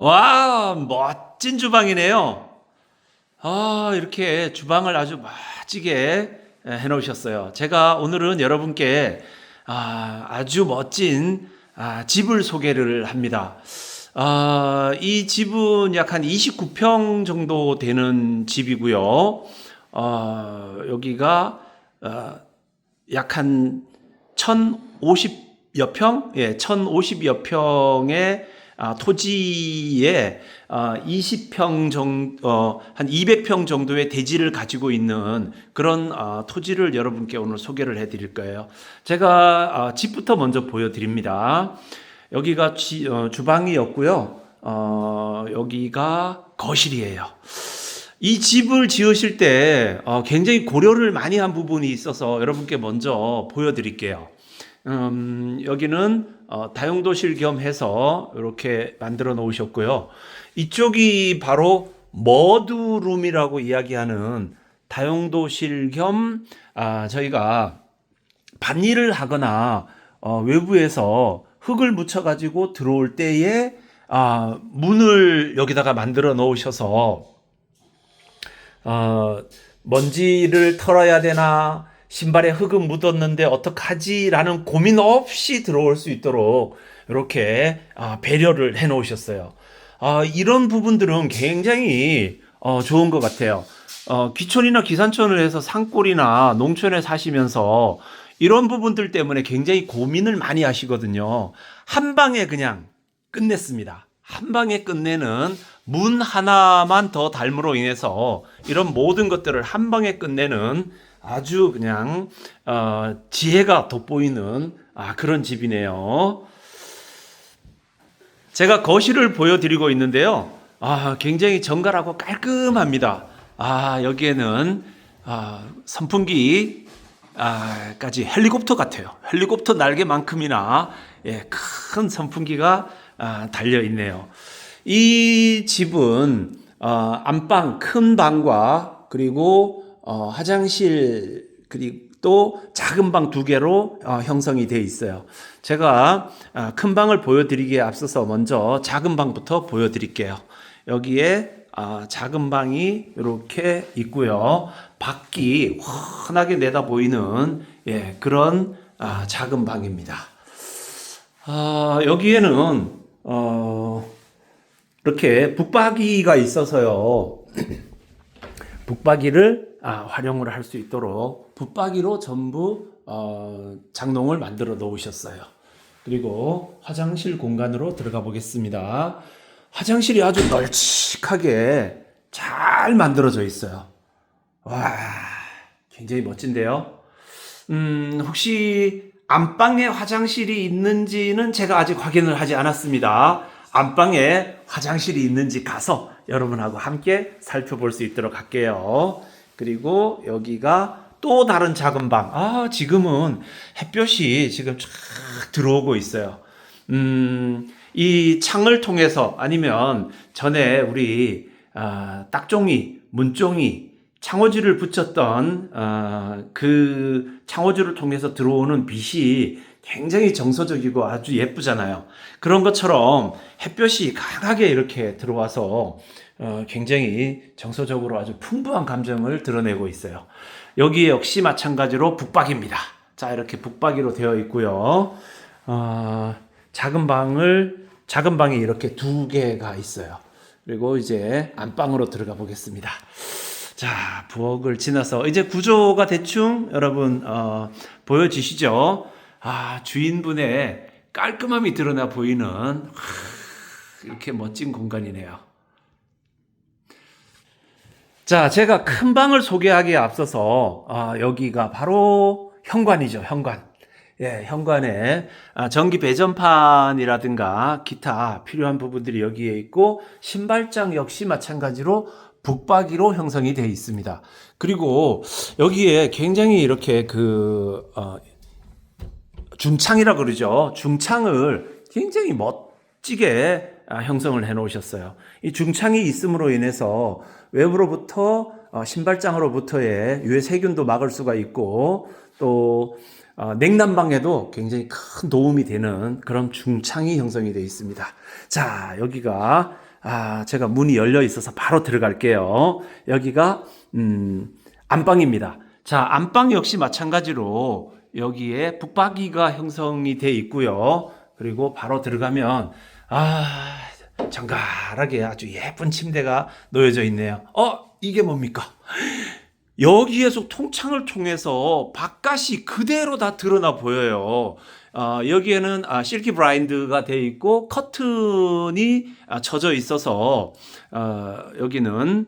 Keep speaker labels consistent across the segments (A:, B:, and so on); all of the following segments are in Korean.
A: 와, 멋진 주방이네요. 아, 이렇게 주방을 아주 멋지게 해 놓으셨어요. 제가 오늘은 여러분께 아, 아주 멋진 아, 집을 소개를 합니다. 아, 이 집은 약 한 29평 정도 되는 집이고요. 어, 여기가 어, 약한 1,050여 평? 예, 1,050여 평의 아, 토지에 아, 20평 정도, 어, 한 200평 정도의 대지를 가지고 있는 그런 아, 토지를 여러분께 오늘 소개를 해 드릴 거예요. 제가 아, 집부터 먼저 보여드립니다. 여기가 지- 어, 주방이었고요. 어, 여기가 거실이에요. 이 집을 지으실 때 어, 굉장히 고려를 많이 한 부분이 있어서 여러분께 먼저 보여드릴게요. 음, 여기는 어, 다용도실 겸 해서 이렇게 만들어 놓으셨고요. 이쪽이 바로 머드룸이라고 이야기하는 다용도실 겸 아, 저희가 밭일을 하거나 어, 외부에서 흙을 묻혀 가지고 들어올 때에 아, 문을 여기다가 만들어 놓으셔서 어, 먼지를 털어야 되나 신발에 흙은 묻었는데 어떡하지라는 고민 없이 들어올 수 있도록 이렇게 아, 배려를 해 놓으셨어요. 아, 이런 부분들은 굉장히 어, 좋은 것 같아요. 어, 귀촌이나 기산촌을 해서 산골이나 농촌에 사시면서 이런 부분들 때문에 굉장히 고민을 많이 하시거든요. 한 방에 그냥 끝냈습니다. 한 방에 끝내는 문 하나만 더 닮으로 인해서 이런 모든 것들을 한 방에 끝내는 아주 그냥 어, 지혜가 돋보이는 아, 그런 집이네요. 제가 거실을 보여드리고 있는데요. 아, 굉장히 정갈하고 깔끔합니다. 아, 여기에는 아, 선풍기 아, 까지 헬리콥터 같아요. 헬리콥터 날개만큼이나 예, 큰 선풍기가 아, 달려 있네요. 이 집은 어, 안방 큰 방과 그리고 어, 화장실 그리고 또 작은 방 두 개로 어, 형성이 되어 있어요. 제가 아, 큰 방을 보여드리기에 앞서서 먼저 작은 방부터 보여드릴게요. 여기에 아, 작은 방이 이렇게 있고요. 밖이 환하게 내다 보이는 예, 그런 아, 작은 방입니다. 아, 여기에는 어, 이렇게 북박이가 있어서요. 북박이를 아, 활용을 할 수 있도록 북박이로 전부 어, 장롱을 만들어 놓으셨어요. 그리고 화장실 공간으로 들어가 보겠습니다. 화장실이 아주 널찍하게 잘 만들어져 있어요. 와, 굉장히 멋진데요. 음, 혹시 안방에 화장실이 있는지는 제가 아직 확인을 하지 않았습니다. 안방에 화장실이 있는지 가서 여러분하고 함께 살펴볼 수 있도록 할게요. 그리고 여기가 또 다른 작은 방. 아, 지금은 햇볕이 지금 쫙 들어오고 있어요. 음, 이 창을 통해서 아니면 전에 우리 아, 딱종이, 문종이 창호지를 붙였던 아, 그 창호지를 통해서 들어오는 빛이 굉장히 정서적이고 아주 예쁘잖아요. 그런 것처럼 햇볕이 강하게 이렇게 들어와서 어, 굉장히 정서적으로 아주 풍부한 감정을 드러내고 있어요. 여기 역시 마찬가지로 북박입니다. 자, 이렇게 북박이로 되어 있고요. 어, 작은 방을 작은 방이 이렇게 두 개가 있어요. 그리고 이제 안방으로 들어가 보겠습니다. 자, 부엌을 지나서 이제 구조가 대충 여러분 어, 보여지시죠? 아, 주인분의 깔끔함이 드러나 보이는 하, 이렇게 멋진 공간이네요. 자, 제가 큰 방을 소개하기에 앞서서 아, 여기가 바로 현관이죠, 현관. 예, 현관에 아, 전기 배전판이라든가 기타 필요한 부분들이 여기에 있고 신발장 역시 마찬가지로 북박이로 형성이 되어 있습니다. 그리고 여기에 굉장히 이렇게 그 어, 중창이라 그러죠. 중창을 굉장히 멋지게 아, 형성을 해 놓으셨어요. 이 중창이 있음으로 인해서 외부로부터 어, 신발장으로부터의 유해 세균도 막을 수가 있고 또 어, 냉난방에도 굉장히 큰 도움이 되는 그런 중창이 형성이 되어 있습니다. 자, 여기가 아, 제가 문이 열려 있어서 바로 들어갈게요. 여기가 음, 안방입니다. 자, 안방 역시 마찬가지로 여기에 북박이가 형성이 돼 있고요. 그리고 바로 들어가면 아, 정갈하게 아주 예쁜 침대가 놓여져 있네요. 어, 이게 뭡니까? 여기에서 통창을 통해서 바깥이 그대로 다 드러나 보여요. 어, 여기에는 아, 실키 브라인드가 돼 있고 커튼이 아, 쳐져 있어서 어, 여기는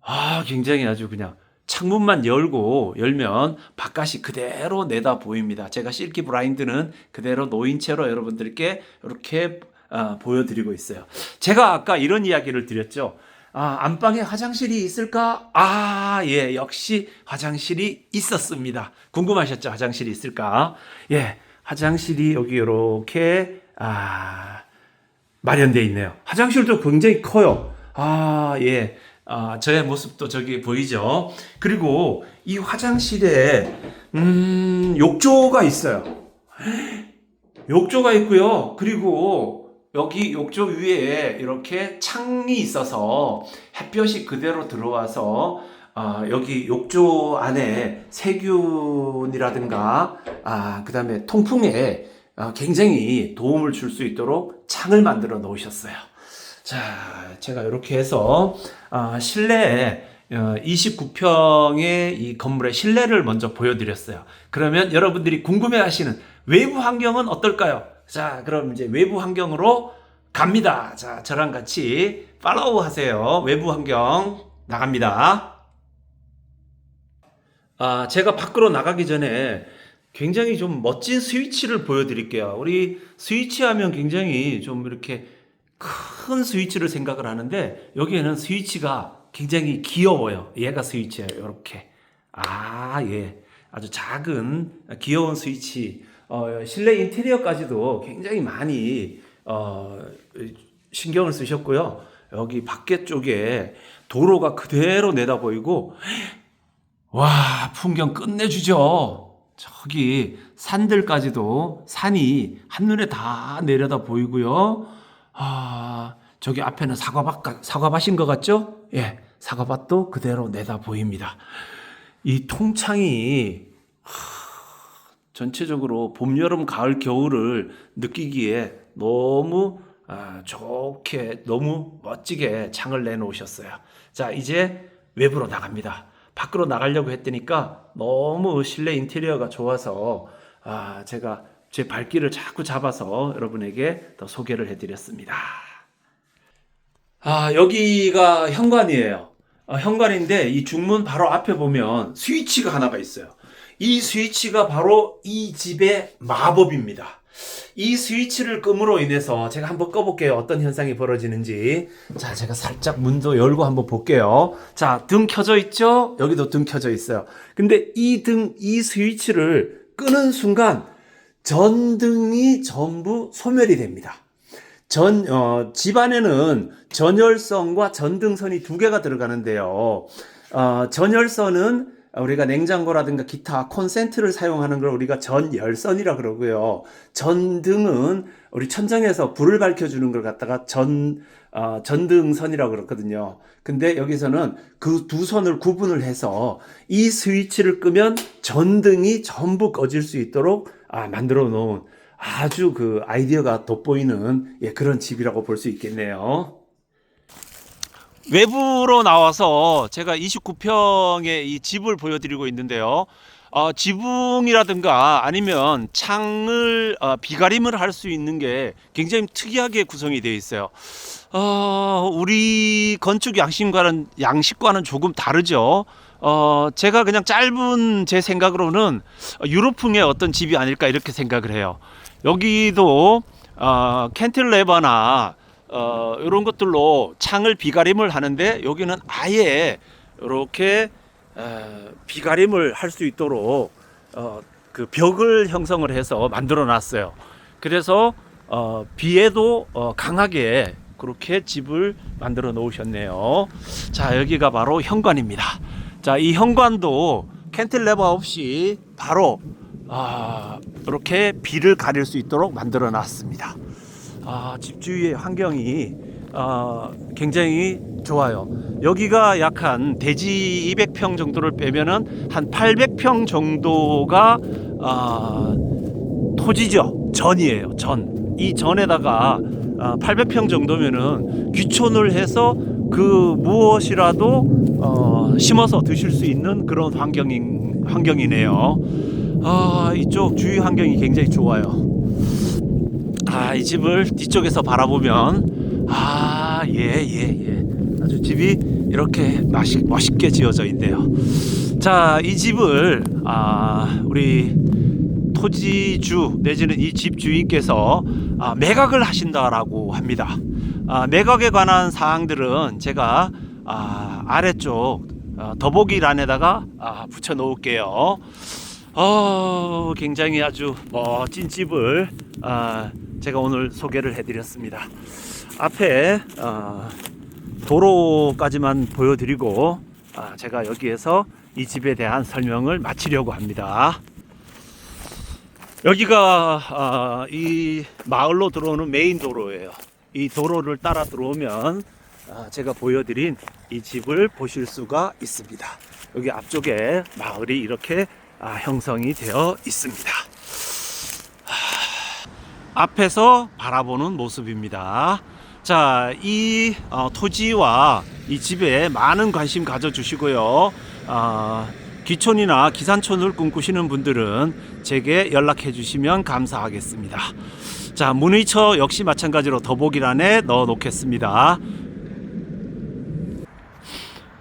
A: 아, 굉장히 아주 그냥 창문만 열고 열면 바깥이 그대로 내다 보입니다. 제가 실키 브라인드는 그대로 놓인 채로 여러분들께 이렇게 아, 보여드리고 있어요. 제가 아까 이런 이야기를 드렸죠. 아, 안방에 화장실이 있을까? 아, 예, 역시 화장실이 있었습니다. 궁금하셨죠? 화장실이 있을까? 예, 화장실이 여기 이렇게, 아, 마련되어 있네요. 화장실도 굉장히 커요. 아, 예. 아, 저의 모습도 저기 보이죠? 그리고 이 화장실에, 음, 욕조가 있어요. 욕조가 있고요. 그리고 여기 욕조 위에 이렇게 창이 있어서 햇볕이 그대로 들어와서 아, 여기 욕조 안에 세균이라든가 아, 그 다음에 통풍에 아, 굉장히 도움을 줄 수 있도록 창을 만들어 놓으셨어요. 자, 제가 이렇게 해서 아, 실내에 어, 29평의 이 건물의 실내를 먼저 보여드렸어요. 그러면 여러분들이 궁금해하시는 외부 환경은 어떨까요? 자, 그럼 이제 외부 환경으로 갑니다. 자, 저랑 같이 팔로우 하세요. 외부 환경 나갑니다. 아, 제가 밖으로 나가기 전에 굉장히 좀 멋진 스위치를 보여드릴게요. 우리 스위치 하면 굉장히 좀 이렇게 큰 스위치를 생각을 하는데 여기에는 스위치가 굉장히 귀여워요. 얘가 스위치예요. 이렇게. 아, 예. 아주 작은 귀여운 스위치. 어, 실내 인테리어까지도 굉장히 많이 어, 신경을 쓰셨고요. 여기 밖에 쪽에 도로가 그대로 내다 보이고 와, 풍경 끝내주죠. 저기 산들까지도 산이 한눈에 다 내려다 보이고요. 아, 저기 앞에는 사과밭, 사과밭인 것 같죠? 예, 사과밭도 그대로 내다 보입니다. 이 통창이 하, 전체적으로 봄, 여름, 가을, 겨울을 느끼기에 너무 아, 좋게, 너무 멋지게 창을 내놓으셨어요. 자, 이제 외부로 나갑니다. 밖으로 나가려고 했더니까 너무 실내 인테리어가 좋아서 아, 제가 제 발길을 자꾸 잡아서 여러분에게 더 소개를 해드렸습니다. 아, 여기가 현관이에요. 어, 현관인데 이 중문 바로 앞에 보면 스위치가 하나가 있어요. 이 스위치가 바로 이 집의 마법입니다. 이 스위치를 끔으로 인해서 제가 한번 꺼볼게요. 어떤 현상이 벌어지는지. 자, 제가 살짝 문도 열고 한번 볼게요. 자, 등 켜져 있죠? 여기도 등 켜져 있어요. 근데 이 등, 이 스위치를 끄는 순간 전등이 전부 소멸이 됩니다. 전, 어, 집안에는 전열선과 전등선이 두 개가 들어가는데요. 어, 전열선은 우리가 냉장고라든가 기타 콘센트를 사용하는 걸 우리가 전열선이라 그러고요. 전등은 우리 천장에서 불을 밝혀주는 걸 갖다가 전, 어, 전등선이라고 그렇거든요. 근데 여기서는 그 두 선을 구분을 해서 이 스위치를 끄면 전등이 전부 꺼질 수 있도록 아, 만들어 놓은 아주 그 아이디어가 돋보이는 예, 그런 집이라고 볼 수 있겠네요. 외부로 나와서 제가 29평의 이 집을 보여드리고 있는데요. 어, 지붕이라든가 아니면 창을 어, 비가림을 할 수 있는 게 굉장히 특이하게 구성이 되어 있어요. 어, 우리 건축 양식과는 양식과는 조금 다르죠. 어, 제가 그냥 짧은 제 생각으로는 유로풍의 어떤 집이 아닐까 이렇게 생각을 해요. 여기도 어, 캔틸레버나 어, 이런 것들로 창을 비가림을 하는데 여기는 아예 이렇게 어, 비가림을 할 수 있도록 어, 그 벽을 형성을 해서 만들어 놨어요. 그래서 어, 비에도 어, 강하게 그렇게 집을 만들어 놓으셨네요. 자, 여기가 바로 현관입니다. 자, 이 현관도 캔틸레버 없이 바로 아, 이렇게 비를 가릴 수 있도록 만들어 놨습니다. 아, 집 주위의 환경이 어, 굉장히 좋아요. 여기가 약 한 대지 200평 정도를 빼면은 한 800평 정도가 아, 토지죠. 전이에요. 전. 이 전에다가 아, 800평 정도면은 귀촌을 해서 그 무엇이라도 어, 심어서 드실 수 있는 그런 환경인 환경이네요. 아, 이쪽 주위 환경이 굉장히 좋아요. 아, 이 집을 뒤쪽에서 바라보면 아, 예, 예, 예. 아주 집이 이렇게 맛있, 멋있게 지어져 있네요. 자, 이 집을 아, 우리 토지주 내지는 이 집 주인께서 아, 매각을 하신다라고 합니다. 아, 매각에 관한 사항들은 제가 아, 아래쪽 아, 더보기란에다가 아, 붙여 놓을게요. 어, 굉장히 아주 멋진 집을 아, 제가 오늘 소개를 해드렸습니다. 앞에 아, 도로까지만 보여드리고 아, 제가 여기에서 이 집에 대한 설명을 마치려고 합니다. 여기가 아, 이 마을로 들어오는 메인 도로예요. 이 도로를 따라 들어오면 아, 제가 보여드린 이 집을 보실 수가 있습니다. 여기 앞쪽에 마을이 이렇게 아, 형성이 되어 있습니다. 하, 앞에서 바라보는 모습입니다. 자, 이 어, 토지와 이 집에 많은 관심 가져주시고요. 아, 귀촌이나 기산촌을 꿈꾸시는 분들은 제게 연락해 주시면 감사하겠습니다. 자, 문의처 역시 마찬가지로 더보기란에 넣어 놓겠습니다.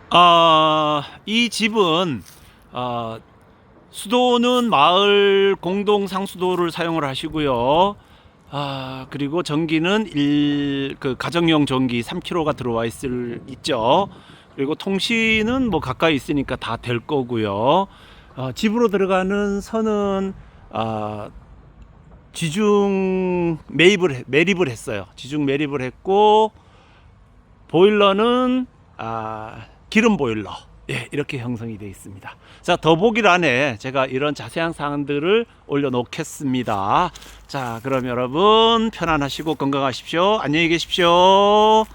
A: 아, 이 집은 아, 수도는 마을 공동 상수도를 사용을 하시고요. 아, 그리고 전기는 일, 그 가정용 전기 3kg가 들어와 있을 있죠. 그리고 통신은 뭐 가까이 있으니까 다 될 거고요. 어, 집으로 들어가는 선은 아, 지중 매입을 해- 매립을 했어요. 지중 매립을 했고 보일러는 아, 기름 보일러. 예, 이렇게 형성이 되어 있습니다. 자, 더보기란에 제가 이런 자세한 사항들을 올려놓겠습니다. 자, 그럼 여러분 편안하시고 건강하십시오. 안녕히 계십시오.